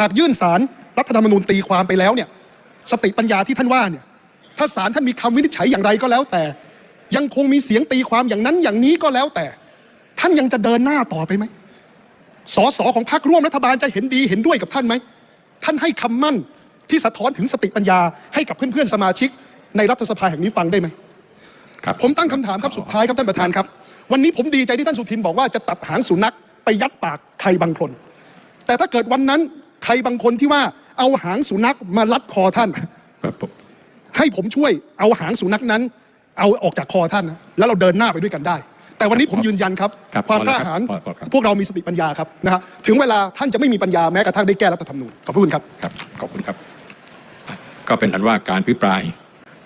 หากยื่นสารรัฐธรรมนูญตีความไปแล้วเนี่ยสติปัญญาที่ท่านว่าเนี่ยถ้าศาลท่านมีคำวินิจฉัยอย่างไรก็แล้วแต่ ยังคงมีเสียงตีความอย่างนั้นอย่างนี้ก็แล้วแต่ ท่านยังจะเดินหน้าต่อไปไหมสสของพรรคร่วมรัฐบาลจะเห็นดีเห็นด้วยกับท่านไหมท่านให้คำมั่นที่สะท้อนถึงสติปัญญาให้กับเพื่อนๆสมาชิก ในรัฐสภาแห่งนี้ฟังได้ไหมครับผมตั้งคำถามครับสุดท้ายครับท่านประธานครับ วันนี้ผมดีใจที่ท่านสุทินบอกว่าจะตัดหางสุนัขไปยัดปากใครบางคน แต่ถ้าเกิดวันนั้น ใครบางคนที่ว่าเอาหางสุนัขมาลัดคอท่าน ครับผมให้ผมช่วยเอาหางสุนัขนั้น เอาออกจากคอท่านนะแล้วเราเดินหน้าไปด้วยกันได้ แต่วันนี้ผมยืนยันครับ ครับความพกอแล้ล้าวครับหาญพอพอครับ พวกเรามีสติปัญญาครับนะฮะถึงเวลาท่านจะไม่มีปัญญาแม้กระทั่งได้แก้รัฐธรรมนูญขอบพระคุณครับ ครับขอบคุณครับ ก็เป็นอันว่าการพิปราย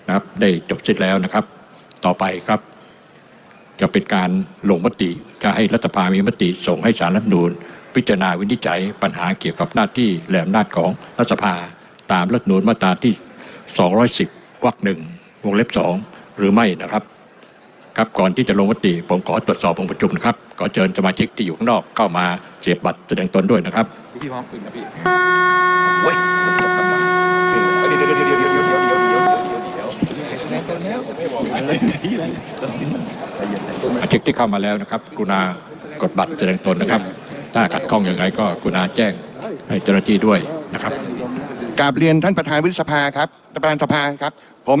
นะครับ ได้จบสิ้นแล้วนะครับ ต่อไปครับ จะเป็นการลงมติจะให้รัฐสภามีมติส่งให้สารรัฐธรรมนูญ พิจารณาวินิจฉัยปัญหาเกี่ยวกับหน้าที่และอำนาจของรัฐสภา ตามรัฐธรรมนูญมาตราที่ 210วรรคหนึ่งวงเล็บสองหรือไม่นะครับ ครับก่อนที่จะลงมติผมขอตรวจสอบองค์ประชุมนะครับขอเชิญสมาชิกที่อยู่ข้างนอกเข้ามาเสียบบัตรแสดงตนด้วยนะครับพี่พร้อมปืนนะพี่เว้ยจบจบกันมาเดี๋ยวเดี๋ยวเดี๋ยวเดี๋ยวเดี๋ยวเดี๋ยวเดี๋ยวเดี๋ยวเดี๋ยวเดี๋ยวอาชิกที่เข้ามาแล้วนะครับ กรุณากดบัตรแสดงตนนะครับ ถ้าขัดข้องอย่างไรก็กรุณาแจ้งให้เจ้าหน้าที่ด้วยนะครับกราบเรียนท่านประธานวิสภาครับท่านประธานสภาครับ